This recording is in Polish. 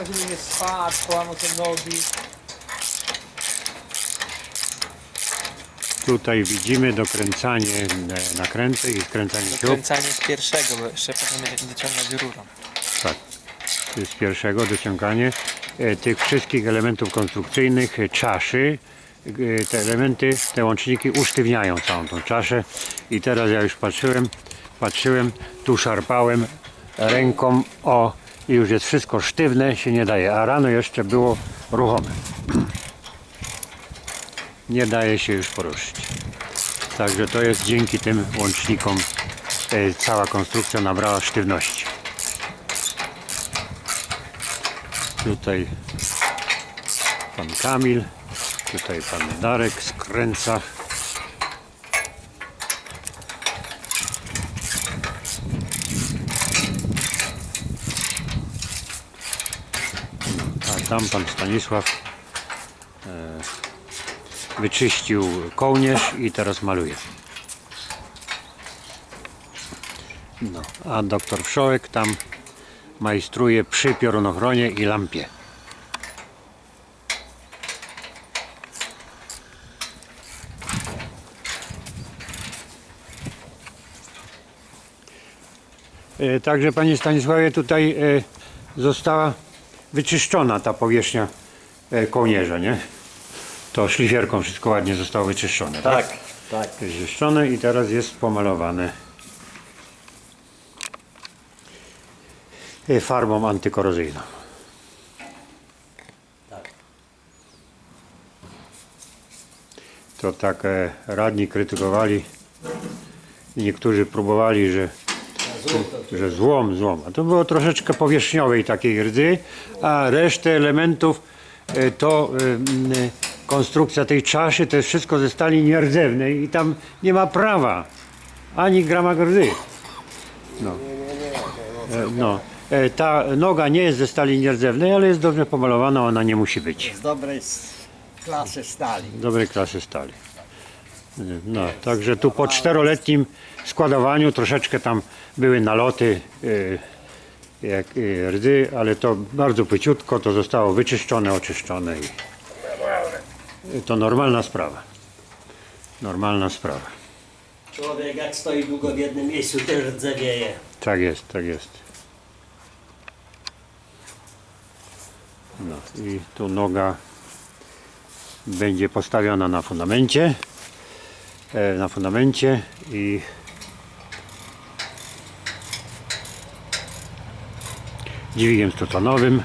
tak, żeby nie spadł, połamał te nogi. Tutaj widzimy dokręcanie e, nakręty i skręcanie śrub. Dokręcanie z pierwszego, bo jeszcze potem będzie dociągać rurą. Tak. Z pierwszego dociąganie e, tych wszystkich elementów konstrukcyjnych, e, czaszy. E, Te elementy, te łączniki usztywniają całą tą czaszę. I teraz ja już patrzyłem, patrzyłem, tu szarpałem ręką o i już jest wszystko sztywne, się nie daje. A rano jeszcze było ruchome. Nie daje się już poruszyć. Także to jest dzięki tym łącznikom e, cała konstrukcja nabrała sztywności. Tutaj pan Kamil, tutaj pan Darek skręca. Tam pan Stanisław e, wyczyścił kołnierz i teraz maluje. No, a doktor Wszołek tam majstruje przy piorunochronie i lampie. E, Także panie Stanisławie tutaj e, została wyczyszczona ta powierzchnia e, kołnierza, nie? To szlifierką wszystko ładnie zostało wyczyszczone. Tak, tak. Wyczyszczone i teraz jest pomalowane e, farbą antykorozyjną. Tak. To tak e, radni krytykowali i niektórzy próbowali, że, że złom, złom. A to było troszeczkę powierzchniowej takiej rdzy, a resztę elementów e, to e, m, e, konstrukcja tej czaszy to jest wszystko ze stali nierdzewnej i tam nie ma prawa ani grama rdzy. No. E, no. E, Ta noga nie jest ze stali nierdzewnej, ale jest dobrze pomalowana, ona nie musi być. Z dobrej s- klasy stali. dobrej klasy stali. No, także tu po czteroletnim składowaniu troszeczkę tam były naloty y, jak y, rdzy, ale to bardzo płyciutko, to zostało wyczyszczone, oczyszczone i i to normalna sprawa. Normalna sprawa. Człowiek jak stoi długo w jednym miejscu, też rdzewieje. Tak jest, tak jest. No i tu noga będzie postawiona na fundamencie. E, na fundamencie i dźwigiem stotanowym